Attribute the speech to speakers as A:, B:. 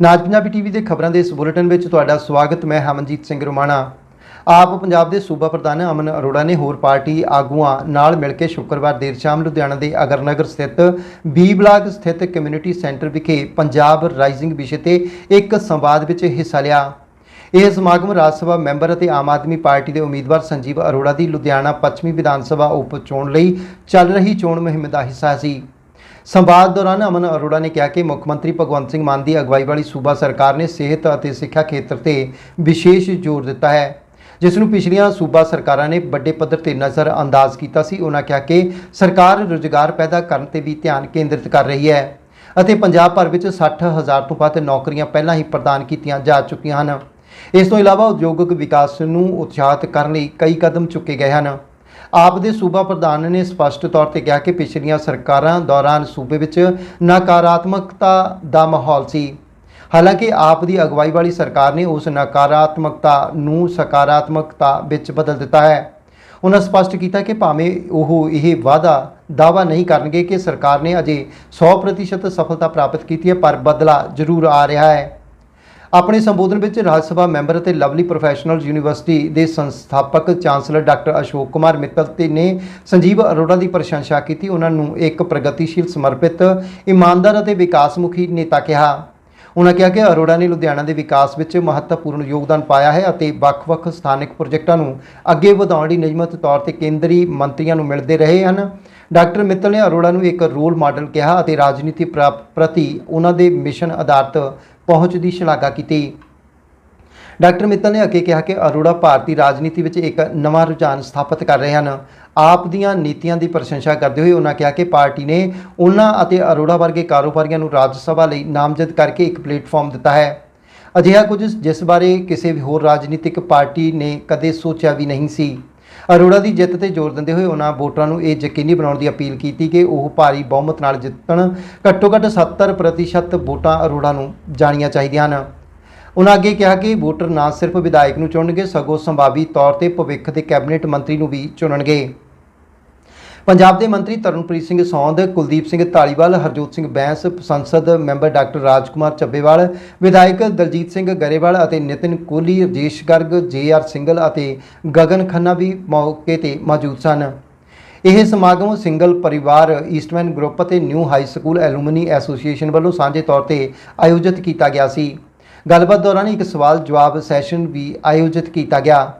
A: ਨਾਜ Punjabi TV ਦੇ ਖਬਰਾਂ ਦੇ ਇਸ ਬੁਲੇਟਿਨ ਵਿੱਚ ਤੁਹਾਡਾ ਸਵਾਗਤ, ਮੈਂ ਹਮਨਜੀਤ ਸਿੰਘ ਰੋਮਾਣਾ। ਆਪ ਪੰਜਾਬ ਦੇ ਸੂਬਾ ਪ੍ਰਧਾਨ ਅਮਨ ਅਰੋੜਾ ਨੇ ਹੋਰ ਪਾਰਟੀ ਆਗੂਆਂ ਨਾਲ ਮਿਲ ਕੇ ਸ਼ੁੱਕਰਵਾਰ ਦੇਰ ਸ਼ਾਮ ਲੁਧਿਆਣਾ ਦੇ ਅਗਰਨਗਰ ਸਥਿਤ ਬੀ ਬਲਾਕ ਸਥਿਤ ਕਮਿਊਨਿਟੀ ਸੈਂਟਰ ਵਿਖੇ ਪੰਜਾਬ ਰਾਈਜ਼ਿੰਗ ਵਿਸ਼ੇ ਤੇ ਇੱਕ ਸੰਵਾਦ ਵਿੱਚ ਹਿੱਸਾ ਲਿਆ। ਇਹ ਸਮਾਗਮ ਰਾਜ ਸਭਾ ਮੈਂਬਰ ਅਤੇ ਆਮ ਆਦਮੀ ਪਾਰਟੀ ਦੇ ਉਮੀਦਵਾਰ ਸੰਜੀਵ ਅਰੋੜਾ ਦੀ ਲੁਧਿਆਣਾ ਪੱਛਮੀ ਵਿਧਾਨ ਸਭਾ ਉਪ ਚੋਣ ਲਈ ਚੱਲ ਰਹੀ ਚੋਣ ਮੁਹਿੰਮ ਦਾ ਹਿੱਸਾ ਸੀ। ਸੰਵਾਦ ਦੌਰਾਨ ਅਮਨ ਅਰੋੜਾ ਨੇ ਕਿਹਾ ਕਿ ਮੁੱਖ ਮੰਤਰੀ ਭਗਵੰਤ ਸਿੰਘ ਮਾਨ ਦੀ ਅਗਵਾਈ ਵਾਲੀ ਸੂਬਾ ਸਰਕਾਰ ਨੇ ਸਿਹਤ ਅਤੇ ਸਿੱਖਿਆ ਖੇਤਰ ਤੇ ਵਿਸ਼ੇਸ਼ ਜ਼ੋਰ ਦਿੱਤਾ ਹੈ, ਜਿਸ ਨੂੰ ਪਿਛਲੀਆਂ ਸੂਬਾ ਸਰਕਾਰਾਂ ਨੇ ਵੱਡੇ ਪੱਧਰ ਤੇ ਨਜ਼ਰ ਅੰਦਾਜ਼ ਕੀਤਾ ਸੀ। ਉਹਨਾਂ ਕਿਹਾ ਕਿ ਸਰਕਾਰ ਰੁਜ਼ਗਾਰ ਪੈਦਾ ਕਰਨ ਤੇ ਵੀ ਧਿਆਨ ਕੇਂਦਰਿਤ ਕਰ ਰਹੀ ਹੈ ਅਤੇ ਪੰਜਾਬ ਭਰ ਵਿੱਚ 60000 ਤੋਂ ਵੱਧ ਨੌਕਰੀਆਂ ਪਹਿਲਾਂ ਹੀ ਪ੍ਰਦਾਨ ਕੀਤੀਆਂ ਜਾ ਚੁੱਕੀਆਂ ਹਨ। ਇਸ ਤੋਂ ਇਲਾਵਾ ਉਦਯੋਗਿਕ ਵਿਕਾਸ ਨੂੰ ਉਤਸ਼ਾਹਿਤ ਕਰਨ ਲਈ ਕਈ ਕਦਮ ਚੁੱਕੇ ਗਏ ਹਨ। ਆਪ ਦੇ ਸੂਬਾ ਪ੍ਰਧਾਨ ਨੇ ਸਪਸ਼ਟ ਤੌਰ ਤੇ ਕਿਹਾ ਕਿ ਪਿਛਲੀਆਂ ਸਰਕਾਰਾਂ ਦੌਰਾਨ ਸੂਬੇ ਵਿੱਚ ਨਕਾਰਾਤਮਕਤਾ ਦਾ ਮਾਹੌਲ ਸੀ। ਹਾਲਾਂਕਿ ਆਪ ਦੀ ਅਗਵਾਈ ਵਾਲੀ ਸਰਕਾਰ ਨੇ ਉਸ ਨਕਾਰਾਤਮਕਤਾ ਨੂੰ ਸਕਾਰਾਤਮਕਤਾ ਵਿੱਚ ਬਦਲ ਦਿੱਤਾ ਹੈ। ਉਹਨਾਂ ਸਪਸ਼ਟ ਕੀਤਾ ਕਿ ਭਾਵੇਂ ਉਹ ਇਹ ਵਾਅਦਾ ਦਾਵਾ ਨਹੀਂ ਕਰਨਗੇ ਕਿ ਸਰਕਾਰ ਨੇ ਅਜੇ 100% ਸਫਲਤਾ ਪ੍ਰਾਪਤ ਕੀਤੀ ਹੈ, ਪਰ ਬਦਲਾ ਜ਼ਰੂਰ ਆ ਰਿਹਾ ਹੈ। ਆਪਣੇ ਸੰਬੋਧਨ ਵਿੱਚ ਰਾਜ ਸਭਾ ਮੈਂਬਰ ਅਤੇ ਲਵਲੀ ਪ੍ਰੋਫੈਸ਼ਨਲ ਯੂਨੀਵਰਸਿਟੀ ਦੇ ਸੰਸਥਾਪਕ ਚਾਂਸਲਰ ਡਾਕਟਰ ਅਸ਼ੋਕ ਕੁਮਾਰ ਮਿੱਤਲ ਤੇ ਨੇ ਸੰਜੀਵ ਅਰੋੜਾ ਦੀ ਪ੍ਰਸ਼ੰਸਾ ਕੀਤੀ। ਉਹਨਾਂ ਨੂੰ ਇੱਕ ਪ੍ਰਗਤੀਸ਼ੀਲ ਸਮਰਪਿਤ, ਇਮਾਨਦਾਰ ਅਤੇ ਵਿਕਾਸਮੁਖੀ ਨੇਤਾ ਕਿਹਾ। ਉਹਨਾਂ ਕਿਹਾ ਕਿ ਅਰੋੜਾ ਨੇ ਲੁਧਿਆਣਾ ਦੇ ਵਿਕਾਸ ਵਿੱਚ ਮਹੱਤਵਪੂਰਨ ਯੋਗਦਾਨ ਪਾਇਆ ਹੈ ਅਤੇ ਵੱਖ-ਵੱਖ ਸਥਾਨਕ ਪ੍ਰੋਜੈਕਟਾਂ ਨੂੰ ਅੱਗੇ ਵਧਾਉਣ ਲਈ ਨਿਯਮਤ ਤੌਰ ਤੇ ਕੇਂਦਰੀ ਮੰਤਰੀਆਂ ਨੂੰ ਮਿਲਦੇ ਰਹੇ ਹਨ। ਡਾਕਟਰ ਮਿੱਤਲ ਨੇ ਅਰੋੜਾ ਨੂੰ ਇੱਕ ਰੋਲ ਮਾਡਲ ਕਿਹਾ ਅਤੇ ਰਾਜਨੀਤੀ ਪ੍ਰਾ- ਪ੍ਰਤੀ ਉਹਨਾਂ ਦੇ ਮਿਸ਼ਨ ਆਧਾਰਿਤ ਪਹੁੰਚ ਦੀ ਸ਼ਲਾਘਾ ਕੀਤੀ। ਡਾਕਟਰ ਮਿੱਤਲ ਨੇ ਅੱਗੇ ਕਿਹਾ ਕਿ ਅਰੋੜਾ ਭਾਰਤੀ ਰਾਜਨੀਤੀ ਵਿੱਚ ਇੱਕ ਨਵਾਂ ਰੁਝਾਨ ਸਥਾਪਿਤ ਕਰ ਰਹੇ ਹਨ। ਆਪ ਦੀਆਂ ਨੀਤੀਆਂ ਦੀ ਪ੍ਰਸ਼ੰਸਾ ਕਰਦੇ ਹੋਏ ਉਹਨਾਂ ਕਿਹਾ ਕਿ ਪਾਰਟੀ ਨੇ ਉਹਨਾਂ ਅਤੇ ਅਰੋੜਾ ਵਰਗੇ ਕਾਰੋਬਾਰੀਆਂ ਨੂੰ ਰਾਜ ਸਭਾ ਲਈ ਨਾਮਜ਼ਦ ਕਰਕੇ ਇੱਕ ਪਲੇਟਫਾਰਮ ਦਿੱਤਾ ਹੈ। ਅਜਿਹਾ ਕੁਝ ਜਿਸ ਬਾਰੇ ਕਿਸੇ ਵੀ ਹੋਰ ਰਾਜਨੀਤਿਕ ਪਾਰਟੀ ਨੇ ਕਦੇ ਸੋਚਿਆ ਵੀ ਨਹੀਂ ਸੀ। ਅਰੋੜਾ ਦੀ ਜਿੱਤ ਤੇ ਜ਼ੋਰ ਦਿੰਦੇ ਹੋਏ ਉਹਨਾਂ ਵੋਟਰਾਂ ਨੂੰ ਇਹ ਯਕੀਨੀ ਬਣਾਉਣ ਦੀ ਅਪੀਲ ਕੀਤੀ ਕਿ ਉਹ ਭਾਰੀ ਬਹੁਮਤ ਨਾਲ ਜਿੱਤਣ। ਘੱਟੋ ਘੱਟ 70% ਵੋਟਾਂ ਅਰੋੜਾ ਨੂੰ ਜਾਣੀਆਂ ਚਾਹੀਦੀਆਂ ਹਨ। ਉਹਨਾਂ ਅੱਗੇ ਕਿਹਾ ਕਿ ਵੋਟਰ ਨਾ ਸਿਰਫ ਵਿਧਾਇਕ ਨੂੰ ਚੁਣਨਗੇ, ਸਗੋਂ ਸੰਭਾਵੀ ਤੌਰ ਤੇ ਭਵਿੱਖ ਦੇ ਕੈਬਨਿਟ ਮੰਤਰੀ ਨੂੰ ਵੀ ਚੁਣਨਗੇ। ਪੰਜਾਬ ਦੇ ਮੰਤਰੀ ਤਰਨਪ੍ਰੀਤ ਸਿੰਘ ਸੌਂਦ, ਕੁਲਦੀਪ ਸਿੰਘ ਧਾਲੀਵਾਲ, ਹਰਜੋਤ ਸਿੰਘ ਬੈਂਸ, ਸੰਸਦ ਮੈਂਬਰ ਡਾਕਟਰ ਰਾਜਕੁਮਾਰ ਚੱਬੇਵਾਲ, ਵਿਧਾਇਕ ਦਲਜੀਤ ਸਿੰਘ ਗਰੇਵਾਲ ਅਤੇ ਨਿਤਿਨ ਕੋਹਲੀ ਰਜੇਸ਼ ਗਰਗ, ਜੇ ਆਰ ਸਿੰਘਲ ਅਤੇ ਗਗਨ ਖੰਨਾ ਵੀ ਮੌਕੇ ਤੇ ਮੌਜੂਦ ਸਨ। ਇਹ ਸਮਾਗਮ ਸਿੰਗਲ ਪਰਿਵਾਰ ਈਸਟਮੈਨ ਗਰੁੱਪ ਅਤੇ new high school alumni association ਵੱਲੋਂ ਸਾਂਝੇ ਤੌਰ ਤੇ ਆਯੋਜਿਤ ਕੀਤਾ ਗਿਆ ਸੀ। ਗੱਲਬਾਤ ਦੌਰਾਨ ਇੱਕ ਸਵਾਲ ਜਵਾਬ ਸੈਸ਼ਨ ਵੀ ਆਯੋਜਿਤ ਕੀਤਾ ਗਿਆ।